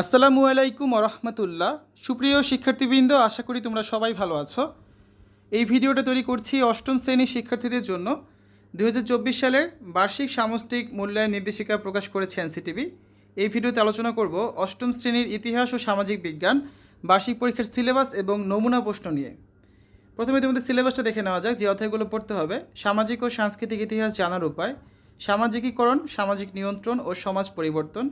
আসসালামু আলাইকুম রহমতুল্লাহ সুপ্রিয় শিক্ষার্থীবৃন্দ, আশা করি তোমরা সবাই ভালো আছো। এই ভিডিওটা তৈরি করছি অষ্টম শ্রেণির শিক্ষার্থীদের জন্য। দু হাজার চব্বিশ সালের বার্ষিক সামষ্টিক মূল্যায়ন নির্দেশিকা প্রকাশ করেছে এনসিটিভি। এই ভিডিওতে আলোচনা করব অষ্টম শ্রেণির ইতিহাস ও সামাজিক বিজ্ঞান, বার্ষিক পরীক্ষার সিলেবাস এবং নমুনা প্রশ্ন নিয়ে। প্রথমে তোমাদের সিলেবাসটা দেখে নেওয়া যাক, যে অধ্যায়গুলো পড়তে হবে। সামাজিক ও সাংস্কৃতিক ইতিহাস জানার উপায়, সামাজিকীকরণ, সামাজিক নিয়ন্ত্রণ ও সমাজ পরিবর্তন।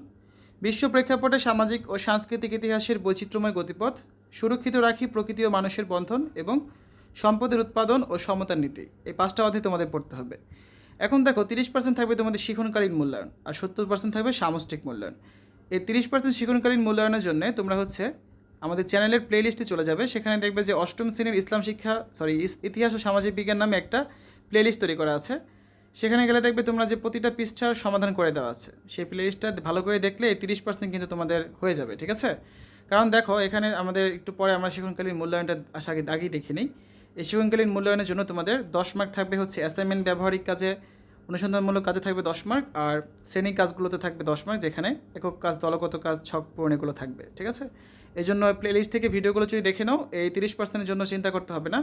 বিশ্ব প্রেক্ষাপটে সামাজিক ও সাংস্কৃতিক ইতিহাসের বৈচিত্র্যময় গতিপথ, সুরক্ষিত রাখি প্রকৃতি ও মানুষের বন্ধন এবং সম্পদের উৎপাদন ও সমতার নীতি। এই পাঁচটা অধ্যায় তোমাদের পড়তে হবে। এখন দেখো, তিরিশ পার্সেন্ট থাকবে তোমাদের শিখনকালীন মূল্যায়ন আর সত্তর পার্সেন্ট থাকবে সামষ্টিক মূল্যায়ন। এই তিরিশ পার্সেন্ট শিখনকালীন মূল্যায়নের জন্য তোমরা হচ্ছে আমাদের চ্যানেলের প্লেলিস্টে চলে যাবে। সেখানে দেখবে যে অষ্টম শ্রেণির ইসলাম শিক্ষা সরি ইতিহাস ও সামাজিক বিজ্ঞান নামে একটা প্লেলিস্ট তৈরি করা আছে। সেখানে গেলে দেখবে তোমরা যে প্রতিটা পৃষ্ঠার সমাধান করে দেওয়া আছে। সেই প্লেলিস্টটা ভালো করে দেখলে এই তিরিশ পার্সেন্ট কিন্তু তোমাদের হয়ে যাবে, ঠিক আছে? কারণ দেখো, এখানে আমাদের একটু পরে আমরা শিক্ষণকালীন মূল্যায়নটা আশা আগে আগেই দেখে নিই। এই শিক্ষণকালীন মূল্যায়নের জন্য তোমাদের দশ মার্ক থাকবে হচ্ছে অ্যাসাইনমেন্ট ব্যবহারিক কাজে, অনুসন্ধানমূলক কাজে থাকবে দশ মার্ক আর শ্রেণি কাজগুলোতে থাকবে দশ মার্ক যেখানে একক কাজ, দলগত কাজ, ছক পূরণ এগুলো থাকবে, ঠিক আছে? এই জন্য প্লেলিস্ট থেকে ভিডিওগুলো যদি দেখে নাও, এই তিরিশ পার্সেন্টের জন্য চিন্তা করতে হবে না।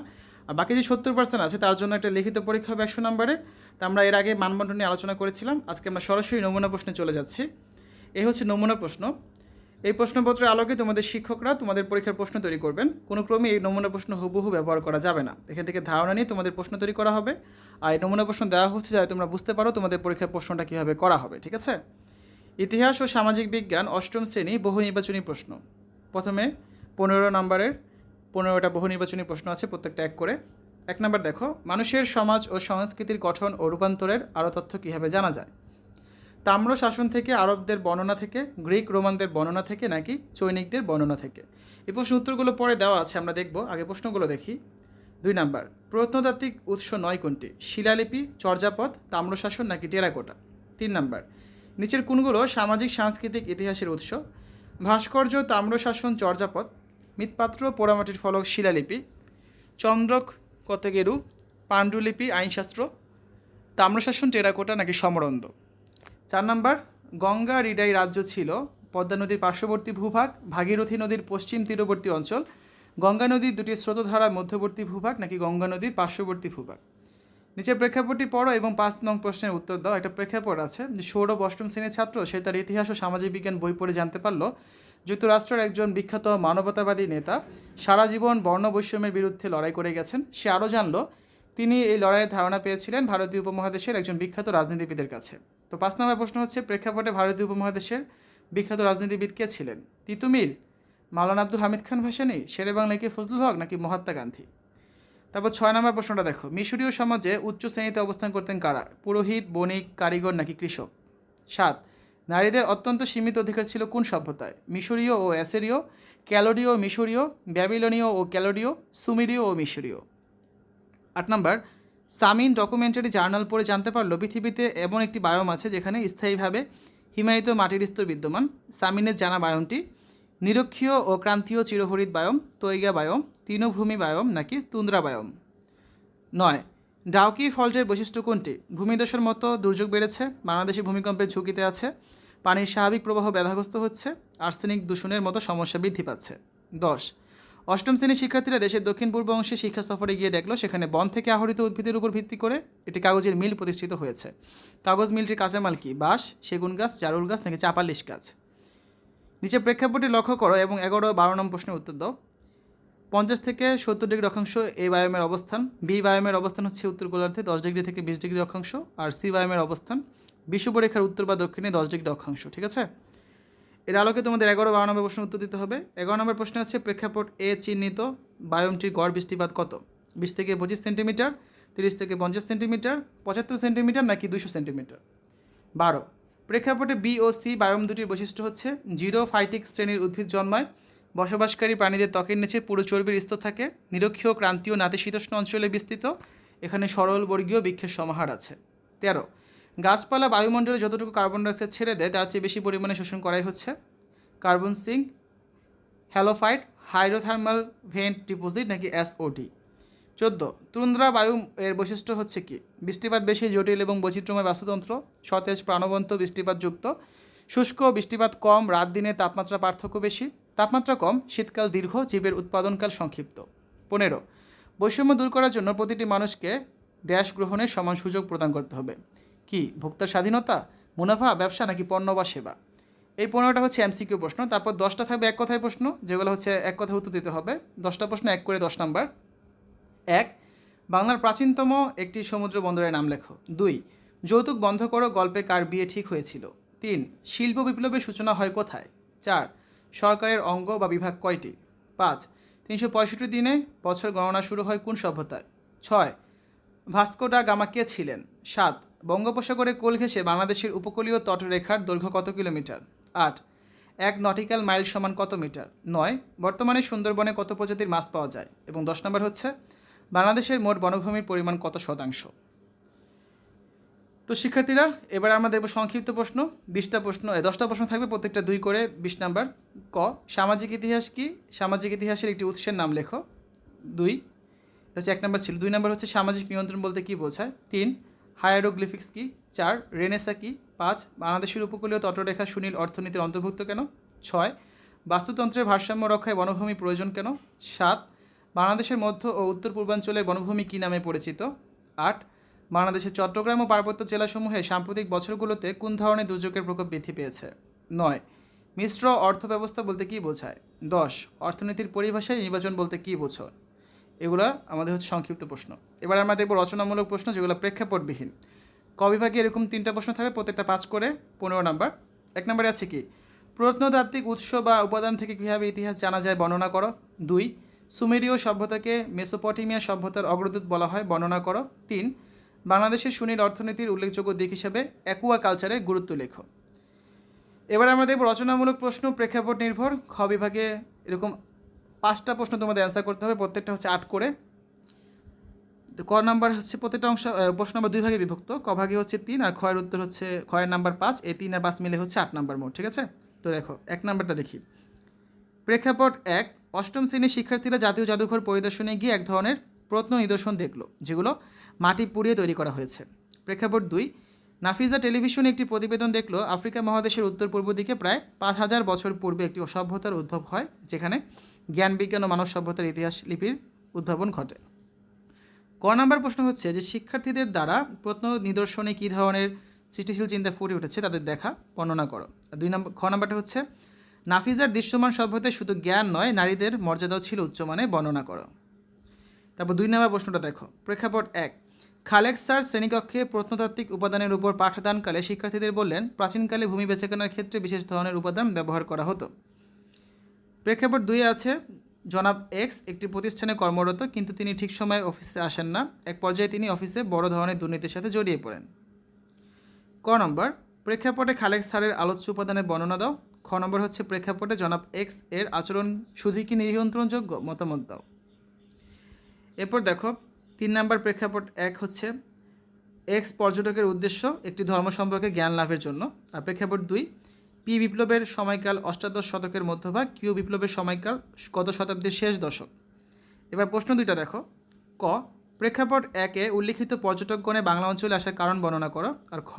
আর বাকি যে সত্তর পার্সেন্ট আছে, তার জন্য একটা লিখিত পরীক্ষা হবে একশো নম্বরে তা আমরা এর আগে মানবন্টন নিয়ে আলোচনা করেছিলাম। আজকে আমরা সরাসরি নমুনা প্রশ্নে চলে যাচ্ছি। এই হচ্ছে নমুনা প্রশ্ন। এই প্রশ্নপত্রের আলোকে তোমাদের শিক্ষকরা তোমাদের পরীক্ষার প্রশ্ন তৈরি করবেন। কোনো ক্রমে এই নমুনা প্রশ্ন হুবহু ব্যবহার করা যাবে না। এখান থেকে ধারণা নিয়ে তোমাদের প্রশ্ন তৈরি করা হবে। আর এই নমুনা প্রশ্ন দেওয়া হচ্ছে যাতে তোমরা বুঝতে পারো তোমাদের পরীক্ষার প্রশ্নটা কীভাবে করা হবে, ঠিক আছে? ইতিহাস ও সামাজিক বিজ্ঞান অষ্টম শ্রেণি বহু নির্বাচনী প্রশ্ন। প্রথমে পনেরো নম্বরের পনেরোটা বহু নির্বাচনী প্রশ্ন আছে প্রত্যেকটা এক করে। এক নম্বর দেখো, মানুষের সমাজ ও সংস্কৃতির গঠন ও রূপান্তরের আরও তথ্য কীভাবে জানা যায়? তাম্র শাসন থেকে আরবদের বর্ণনা থেকে, গ্রিক রোমানদের বর্ণনা থেকে নাকি চৈনিকদের বর্ণনা থেকে? এই প্রশ্ন উত্তরগুলো পরে দেওয়া আছে, আমরা দেখব, আগে প্রশ্নগুলো দেখি। দুই নাম্বার, প্রত্নতাত্ত্বিক উৎস নয় কোনটি? শিলালিপি, চর্যাপদ তাম্রশাসন নাকি টেরাকোটা? তিন নাম্বার, নিচের কোনগুলো সামাজিক, সাংস্কৃতিক ইতিহাসের উৎস? ভাস্কর্য তাম্রশাসন চর্যাপদ, মৃৎপাত্র, পোড়ামাটির ফলক শিলালিপি, চন্দ্রক কতগেরু পাণ্ডুলিপি, আইনশাস্ত্র, তাম্রশাসন, টেরাকোটা নাকি সমরন্দ? চার নাম্বার, গঙ্গা রিডাই রাজ্য ছিল পদ্মা নদীর পার্শ্ববর্তী ভূভাগ, ভাগীরথী নদীর পশ্চিম তীরবর্তী অঞ্চল, গঙ্গা নদীর দুটি স্রোতধারা মধ্যবর্তী ভূভাগ নাকি গঙ্গা নদীর পার্শ্ববর্তী ভূভাগ? নিচের প্রেক্ষাপটটি পড়ো এবং পাঁচ নং প্রশ্নের উত্তর দাও। একটা প্রেক্ষাপট আছে যে সৌরভ অষ্টম শ্রেণির ছাত্র, সে তার ইতিহাস ও সামাজিক বিজ্ঞান বই পড়ে জানতে পারল। যুক্তরাষ্ট্রের একজন বিখ্যাত মানবতাবাদী নেতা সারা জীবন বর্ণ বৈষম্যের বিরুদ্ধে লড়াই করে গেছেন। সে আরও জানল, তিনি এই লড়াইয়ের ধারণা পেয়েছিলেন ভারতীয় উপমহাদেশের একজন বিখ্যাত রাজনীতিবিদের কাছে। তো পাঁচ নম্বর প্রশ্ন হচ্ছে, প্রেক্ষাপটে ভারতীয় উপমহাদেশের বিখ্যাত রাজনীতিবিদ কে ছিলেন? তিতুমির, মাওলানা আব্দুল হামিদ খান ভাসানি শেরে বাংলাকে ফজলুল হক নাকি মহাত্মা গান্ধী? তারপর ছয় নম্বর প্রশ্নটা দেখো, মিশরীয় সমাজে উচ্চ শ্রেণীতে অবস্থান করতেন কারা? পুরোহিত, বণিক, কারিগর নাকি কৃষক? সাত নারীদের অত্যন্ত সীমিত অধিকার ছিল কোন সভ্যতায়? মিশরীয় ও অ্যাসেরীয় ক্যালোডীয় মিশরীয়, ব্যাবিলনীয় ও ক্যালোডীয় সুমিরীয় ও মিশরীয়। আট নম্বর, সামিন ডকুমেন্টারি জার্নাল পড়ে জানতে পারল পৃথিবীতে এমন একটি বায়োম আছে যেখানে স্থায়ীভাবে হিমায়িত মাটির স্তর বিদ্যমান। সামিনের জানা বায়োমটি নিরক্ষীয় ও ক্রান্তীয় চিরহরিত বায়োম, তৈগা বায়োম, তৃণভূমি বায়োম নাকি তুন্দ্রা বায়োম। নয়, ডাউকি ফল্টের বৈশিষ্ট্য কোনটি? ভূমিদশার মতো দুর্যোগ বেড়েছে, বাংলাদেশে ভূমিকম্পের ঝুঁকিতে আছে। পানির স্বাভাবিক প্রবাহ ব্যাধাগ্রস্ত হচ্ছে, আর্সেনিক দূষণের মতো সমস্যা বৃদ্ধি পাচ্ছে। দশ, অষ্টম শ্রেণির শিক্ষার্থীরা দেশের দক্ষিণ পূর্ব অংশে শিক্ষা সফরে গিয়ে দেখল সেখানে বন থেকে আহরিত উদ্ভিদের উপর ভিত্তি করে একটি কাগজের মিল প্রতিষ্ঠিত হয়েছে। কাগজ মিলটির কাঁচামাল কি? বাঁশ, সেগুন গাছ, জারুল গাছ নাকি চাপালিশ গাছ? নিচে প্রেক্ষাপটটি লক্ষ্য করো এবং এগারো বারো নম্বর প্রশ্নের উত্তর দাও। পঞ্চাশ থেকে সত্তর ডিগ্রি অক্ষাংশ এ বায়োমের অবস্থান, বি বায়োমের অবস্থান হচ্ছে উত্তর গোলার্ধে দশ ডিগ্রি থেকে বিশ ডিগ্রি অক্ষাংশ, আর সি বায়োমের অবস্থান বিষুবরেখার উত্তর বা দক্ষিণে দশ ডিগ্রি অক্ষাংশ ঠিক আছে? এর আলোকে তোমাদের এগারো বারো নম্বর প্রশ্ন উত্তর দিতে হবে। এগারো নম্বর প্রশ্ন আছে, প্রেক্ষাপট এ চিহ্নিত বায়োমটির গড় বৃষ্টিপাত কত? বিশ থেকে পঁচিশ সেন্টিমিটার, তিরিশ থেকে পঞ্চাশ সেন্টিমিটার, পঁচাত্তর সেন্টিমিটার নাকি দুশো সেন্টিমিটার? বারো, প্রেক্ষাপটে বি ও সি বায়োম দুটির বৈশিষ্ট্য হচ্ছে, জিরো ফাইটিক শ্রেণির উদ্ভিদ জন্মায়, বসবাসকারী প্রাণীদের ত্বকের নিচে পুরো চর্বির স্তর থাকে, নিরক্ষীয়, ক্রান্তীয়, নাতিশীতোষ্ণ অঞ্চলে বিস্তৃত, এখানে সরল বর্গীয় বৃক্ষের সমাহার আছে। তেরো গাছপালা বায়ুমণ্ডলে যতটুকু কার্বন ডাইঅক্সাইড ছেড়ে দেয়, তার চেয়ে বেশি পরিমাণে শোষণ করাই হচ্ছে। Carbon sink halophyte hydrothermal vent deposit নাকি এসওডি চোদ্দ তুন্দ্রা বায়ু এর বৈশিষ্ট্য হচ্ছে কি? বৃষ্টিপাত বেশি, জটিল এবং বৈচিত্র্যময় বাস্তুতন্ত্র, সতেজ, প্রাণবন্ত, বৃষ্টিপাতযুক্ত। শুষ্ক, বৃষ্টিপাত কম, রাত দিনে তাপমাত্রা পার্থক্য বেশি। তাপমাত্রা কম, শীতকাল দীর্ঘ, জীবের উৎপাদনকাল সংক্ষিপ্ত। পনেরো, বৈষম্য দূর করার জন্য প্রতিটি মানুষকে ড্যাশ গ্রহণের সমান সুযোগ প্রদান করতে হবে। কি, ভোক্তার স্বাধীনতা, মুনাফা, ব্যবসা নাকি পণ্য বা সেবা? এই পনেরোটা হচ্ছে এমসিকিউ প্রশ্ন। তারপর দশটা থাকবে এক কথায় প্রশ্ন, যেগুলো হচ্ছে এক কথায় উত্তর দিতে হবে। দশটা প্রশ্ন এক করে দশ নাম্বার। এক, বাংলার প্রাচীনতম একটি সমুদ্র বন্দরের নাম লেখো। দুই, যৌতুক বন্ধ করো, গল্পে কার বিয়ে ঠিক হয়েছিল? তিন, শিল্প বিপ্লবের সূচনা হয় কোথায়? চার, সরকারের অঙ্গ বা বিভাগ কয়টি? পাঁচ, তিনশো পঁয়ষট্টি দিনে বছর গণনা শুরু হয় কোন সভ্যতায়? ছয়, ভাস্কো ডা গামা কে ছিলেন? সাত বঙ্গোপসাগরে কোল ঘেঁষে বাংলাদেশের উপকূলীয় তটরেখার দৈর্ঘ্য কত কিলোমিটার? আট। এক নটিক্যাল মাইল সমান কত মিটার? নয়। বর্তমানে সুন্দরবনে কত প্রজাতির মাছ পাওয়া যায়? এবং দশ নম্বর হচ্ছে, বাংলাদেশের মোট বনভূমির পরিমাণ কত শতাংশ? তো শিক্ষার্থীরা, এবার আমরা দেখব সংক্ষিপ্ত প্রশ্ন। বিশটা প্রশ্ন দশটা প্রশ্ন থাকবে প্রত্যেকটা দুই করে, বিশ নাম্বার। ক, সামাজিক ইতিহাস কি? সামাজিক ইতিহাসের একটি উৎসের নাম লেখো। দুই, এটা হচ্ছে এক নম্বর ছিল। দুই নম্বর হচ্ছে সামাজিক নিয়ন্ত্রণ বলতে কী বোঝায়? তিন হায়ারোগ্লিফিক্স কি? চার, রেনেসা কি? পাঁচ, বাংলাদেশের উপকূলীয় তটরেখা সুনীল অর্থনীতির অন্তর্ভুক্ত কেন? ছয়, বাস্তুতন্ত্রের ভারসাম্য রক্ষায় বনভূমি প্রয়োজন কেন? সাত, বাংলাদেশের মধ্য ও উত্তর পূর্বাঞ্চলের বনভূমি কী নামে পরিচিত? আট, বাংলাদেশের চট্টগ্রাম ও পার্বত্য জেলাসমূহে সাম্প্রতিক বছরগুলোতে কোন ধরনের দুর্যোগের প্রকোপ বৃদ্ধি পেয়েছে? নয়, মিশ্র অর্থব্যবস্থা বলতে কী বোঝায়? দশ, অর্থনীতির পরিভাষায় নির্বাচন বলতে কী বোঝো? এগুলো আমাদের হচ্ছে সংক্ষিপ্ত প্রশ্ন। এবার আমরা দেখব রচনামূলক প্রশ্ন যেগুলো প্রেক্ষাপটবিহীন। ক বিভাগে এরকম তিনটা প্রশ্ন থাকবে, প্রত্যেকটা পাঁচ করে, পনেরো নাম্বার। এক নম্বরে আছে কি? প্রত্নতাত্ত্বিক উৎস বা উপাদান থেকে কীভাবে ইতিহাস জানা যায় বর্ণনা করো। দুই, সুমেরীয় সভ্যতাকে মেসোপটেমিয়া সভ্যতার অগ্রদূত বলা হয়, বর্ণনা করো। তিন, বাংলাদেশের সুনীল অর্থনীতির উল্লেখযোগ্য দিক হিসেবে অ্যাকুয়া কালচারের গুরুত্ব লেখো। এবার আমরা দেখব রচনামূলক প্রশ্ন প্রেক্ষাপট নির্ভর। খ বিভাগে এরকম পাঁচটা প্রশ্ন তোমাদের অ্যান্সার করতে হবে, প্রত্যেকটা হচ্ছে আট করে। ক নাম্বার হচ্ছে প্রত্যেকটা অংশ প্রশ্ন নাম্বার দুই ভাগে বিভক্ত। ক ভাগে হচ্ছে তিন আর খয়ের উত্তর হচ্ছে, খয়ের নাম্বার পাঁচ। এই তিন আর পাঁচ মিলে হচ্ছে আট নাম্বার মোট, ঠিক আছে? তো দেখো, এক নাম্বারটা দেখি। প্রেক্ষাপট এক, অষ্টম শ্রেণির শিক্ষার্থীরা জাতীয় জাদুঘর পরিদর্শনে গিয়ে এক ধরনের প্রত্ন নিদর্শন দেখল, যেগুলো মাটি পুড়িয়ে তৈরি করা হয়েছে। প্রেক্ষাপট দুই, নাফিজা টেলিভিশনে একটি প্রতিবেদন দেখল, আফ্রিকা মহাদেশের উত্তর পূর্ব দিকে প্রায় পাঁচ হাজার বছর পূর্বে একটি সভ্যতার উদ্ভব হয়, যেখানে জ্ঞান বিজ্ঞান ও মানব সভ্যতার ইতিহাস লিপির উদ্ভাবন ঘটে। ক নাম্বার প্রশ্ন হচ্ছে যে, শিক্ষার্থীদের দ্বারা প্রত্ন নিদর্শনে কী ধরনের সৃষ্টিশীল চিন্তা ফুটে উঠেছে তাদের দেখা, বর্ণনা করো। দুই নম্বর, খ নাম্বারটা হচ্ছে, নাফিজার দৃশ্যমান সভ্যতায় শুধু জ্ঞান নয়, নারীদের মর্যাদাও ছিল উচ্চমানে বর্ণনা করো। তারপর দুই নম্বর প্রশ্নটা দেখো, প্রেক্ষাপট এক, খালেক স্যার শ্রেণীকক্ষে প্রত্নতাত্ত্বিক উপাদানের উপর পাঠদানকালে শিক্ষার্থীদের বললেন, প্রাচীনকালে ভূমি বেছে বেচাকেনার ক্ষেত্রে বিশেষ ধরনের উপাদান ব্যবহার করা হতো। প্রেক্ষাপট দুই আছে। জনাব এক্স একটি প্রতিষ্ঠানে কর্মরত, কিন্তু তিনি ঠিক সময়ে অফিসে আসেন না। এক পর্যায়ে তিনি অফিসে বড় ধরনের দুর্নীতির সাথে জড়িয়ে পড়েন। ক নম্বর, প্রেক্ষাপটে খালেক স্যারের আলোচ্য উপাদানের বর্ণনা দাও। খ নম্বর হচ্ছে প্রেক্ষাপটে জনাব এক্সের আচরণ শুধুই কি নিয়ন্ত্রণযোগ্য মতামত দাও? এরপর দেখো, তিন নম্বর প্রেক্ষাপট এক হচ্ছে, এক্স পর্যটকের উদ্দেশ্য একটি ধর্ম সম্পর্কে জ্ঞান লাভের জন্য। আর প্রেক্ষাপট দুই পি বিপ্লবের সময়কাল অষ্টাদশ শতকের মধ্যভাগ, কিউ বিপ্লবের সময়কাল গত শতাব্দীর শেষ দশক? এবার প্রশ্ন দুইটা দেখো। ক, প্রেক্ষাপট একে উল্লিখিত পর্যটকগণে বাংলা অঞ্চলে আসার কারণ বর্ণনা করো। আর খ,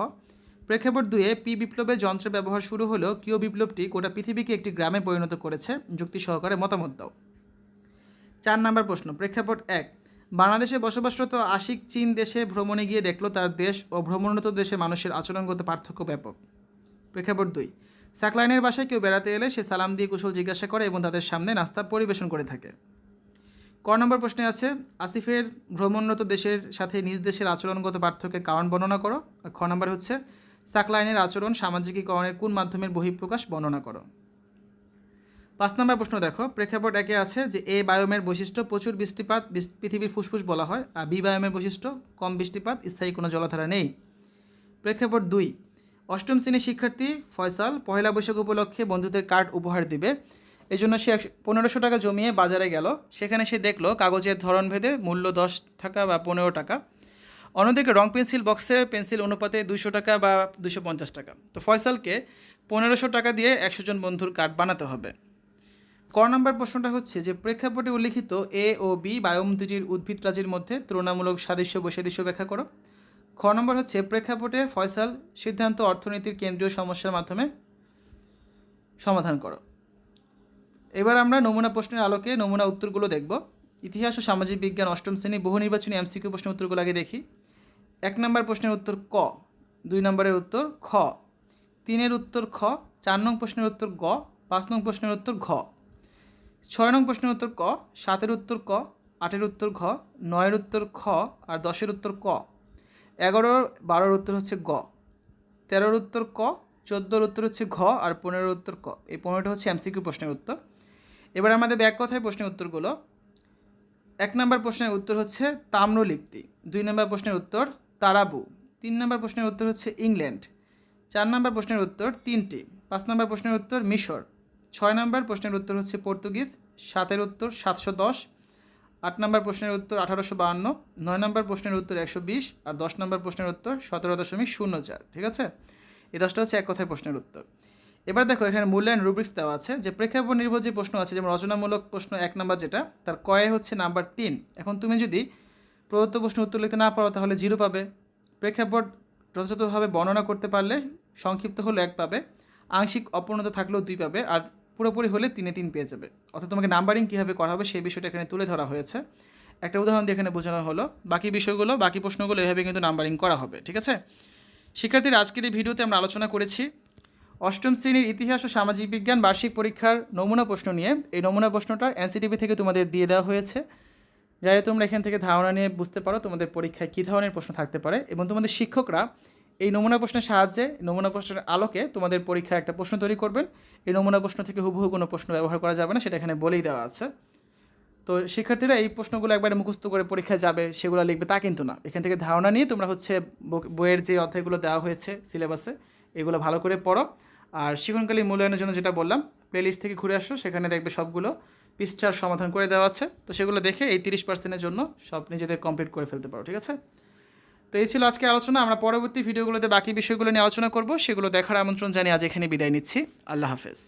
প্রেক্ষাপট দুয়ে পি বিপ্লবের যন্ত্রের ব্যবহার শুরু হলেও কিউ বিপ্লবটি গোটা পৃথিবীকে একটি গ্রামে পরিণত করেছে। যুক্তি সহকারে মতামত দাও। চার নাম্বার প্রশ্ন, প্রেক্ষাপট এক, বাংলাদেশে বসবাসরত আশিক চীন দেশে ভ্রমণে গিয়ে দেখল তার দেশ ও ভ্রমণরত দেশে মানুষের আচরণগত পার্থক্য ব্যাপক। প্রেক্ষাপট দুই সাকলাইনের বাসায় কেউ বেড়াতে এলে সে সালাম দিয়ে কুশল জিজ্ঞাসা করে এবং তাদের সামনে নাস্তা পরিবেশন করে থাকে। ক নম্বর প্রশ্নে আছে, আসিফের ভ্রমণরত দেশের সাথে নিজ দেশের আচরণগত পার্থক্যের কারণ বর্ণনা করো। আর খ নম্বর হচ্ছে, সাকলাইনের আচরণ সামাজিকীকরণের কোন মাধ্যমের বহিঃপ্রকাশ বর্ণনা করো। পাঁচ নম্বর প্রশ্ন দেখো, প্রেক্ষাপট একে আছে যে এ বায়োমের বৈশিষ্ট্য প্রচুর বৃষ্টিপাত পৃথিবীর ফুসফুস বলা হয়, আর বি বায়োমের বৈশিষ্ট্য কম বৃষ্টিপাত, স্থায়ী কোনো জলাধারা নেই। প্রেক্ষাপট দুই অষ্টম শ্রেণির শিক্ষার্থী ফয়সাল পয়লা বৈশাখ উপলক্ষে বন্ধুদের কার্ড উপহার দিবে। এই জন্য সে পনেরোশো টাকা জমিয়ে বাজারে গেল। সেখানে সে দেখল কাগজের ধরন ভেদে মূল্য দশ টাকা বা পনেরো টাকা। অন্যদিকে রং পেন্সিল বক্সে পেন্সিল অনুপাতে দুশো টাকা বা দুশো পঞ্চাশ টাকা। তো ফয়সালকে পনেরোশো টাকা দিয়ে একশো জন বন্ধুর কার্ড বানাতে হবে। ক নম্বর প্রশ্নটা হচ্ছে যে, প্রেক্ষাপটে উল্লিখিত এ ও বি বায়োম দুটির উদ্ভিদ রাজির মধ্যে তুলনামূলক সাদৃশ্য বৈসাদৃশ্য ব্যাখ্যা করো। খ নম্বর হচ্ছে প্রেক্ষাপটে ফয়সাল সিদ্ধান্ত অর্থনীতির কেন্দ্রীয় সমস্যার মাধ্যমে সমাধান করো। এবার আমরা নমুনা প্রশ্নের আলোকে নমুনা উত্তরগুলো দেখব। ইতিহাস ও সামাজিক বিজ্ঞান অষ্টম শ্রেণি বহু নির্বাচনী এমসিকিউ প্রশ্নের উত্তরগুলো আগে দেখি। এক নম্বর প্রশ্নের উত্তর ক, দুই নম্বরের উত্তর খ, তিনের উত্তর খ, চার নং প্রশ্নের উত্তর গ, পাঁচ নং প্রশ্নের উত্তর ঘ, ছয় নং প্রশ্নের উত্তর ক, সাতের উত্তর ক, আটের উত্তর ঘ, নয়ের উত্তর খ আর দশের উত্তর ক। এগারো, বারোর উত্তর হচ্ছে গ। তেরোর উত্তর ক, চোদ্দোর উত্তর হচ্ছে ঘ, আর পনেরোর উত্তর ক। এই পনেরোটা হচ্ছে এমসিকিউ প্রশ্নের উত্তর। এবার আমাদের ব্যাক কথায় প্রশ্নের উত্তরগুলো। এক নম্বর প্রশ্নের উত্তর হচ্ছে তাম্রলিপ্তি দুই নম্বর প্রশ্নের উত্তর তারাবু। তিন নম্বর প্রশ্নের উত্তর হচ্ছে ইংল্যান্ড। চার নম্বর প্রশ্নের উত্তর তিনটি। পাঁচ নম্বর প্রশ্নের উত্তর মিশর। ছয় নম্বর প্রশ্নের উত্তর হচ্ছে পর্তুগিজ। সাতের উত্তর সাতশো দশ। আট নম্বর প্রশ্নের উত্তর আঠারোশো বাহান্ন, নয় নম্বর প্রশ্নের উত্তর একশো বিশ আর দশ নম্বর প্রশ্নের উত্তর সতেরো দশমিক শূন্য চার, ঠিক আছে? এই দশটা হচ্ছে এক কথায় প্রশ্নের উত্তর। এবার দেখো, এখানে মূল্যায়ন রুব্রিক্স দেওয়া আছে যে প্রেক্ষাপট নির্ভর যে প্রশ্ন আছে, যেমন রচনামূলক প্রশ্ন এক নম্বর যেটা, তার কয়ে হচ্ছে নাম্বার তিন। এখন তুমি যদি প্রদত্ত প্রশ্নের উত্তর লিখতে না পারো, তাহলে জিরো পাবে। প্রেক্ষাপট যথাযথভাবে বর্ণনা করতে পারলে সংক্ষিপ্ত হলে এক পাবে। আংশিক অপূর্ণতা থাকলেও দুই পাবে। আর পুরোপুরি হলে তিনে তিন পেয়ে যাবে। অর্থাৎ তোমাকে নাম্বারিং কীভাবে করা হবে সেই বিষয়টা এখানে তুলে ধরা হয়েছে। একটা উদাহরণ দিয়ে এখানে বোঝানো হলো। বাকি বিষয়গুলো, বাকি প্রশ্নগুলো এভাবে কিন্তু নাম্বারিং করা হবে, ঠিক আছে? শিক্ষার্থীর, আজকের এই ভিডিওতে আমরা আলোচনা করেছি অষ্টম শ্রেণির ইতিহাস ও সামাজিক বিজ্ঞান বার্ষিক পরীক্ষার নমুনা প্রশ্ন নিয়ে। এই নমুনা প্রশ্নটা এনসিটিভি থেকে তোমাদের দিয়ে দেওয়া হয়েছে। যাতে তোমরা এখান থেকে ধারণা নিয়ে বুঝতে পারো তোমাদের পরীক্ষায় কী ধরনের প্রশ্ন থাকতে পারে। এবং তোমাদের শিক্ষকরা এই নমুনা প্রশ্নের সাহায্যে, নমুনা প্রশ্নের আলোকে তোমাদের পরীক্ষায় একটা প্রশ্ন তৈরি করবেন। এই নমুনা প্রশ্ন থেকে হুবহু কোনো প্রশ্ন ব্যবহার করা যাবে না, সেটা এখানে বলেই দেওয়া আছে। তো শিক্ষার্থীরা এই প্রশ্নগুলো একবারে মুখস্থ করে পরীক্ষায় যাবে, সেগুলো লিখবে, তা কিন্তু না। এখান থেকে ধারণা নিয়ে তোমরা হচ্ছে বইয়ের যে অধ্যায়গুলো দেওয়া হয়েছে, সিলেবাসে, এগুলো ভালো করে পড়ো। আর শিক্ষণকালী মূল্যায়নের জন্য যেটা বললাম, প্লেলিস্ট থেকে ঘুরে আসো, সেখানে দেখবে সবগুলো পৃষ্ঠার সমাধান করে দেওয়া আছে। তো সেগুলো দেখে এই তিরিশ পার্সেন্টের জন্য সব নিজেদের কমপ্লিট করে ফেলতে পারো, ঠিক আছে? তো এই ছিল আজকে আলোচনা। আমরা পরবর্তী ভিডিওগুলোতে বাকি বিষয়গুলো নিয়ে আলোচনা করব। সেগুলো দেখার আমন্ত্রণ জানিয়ে আজ এখানে বিদায় নিচ্ছি। আল্লাহ হাফেজ।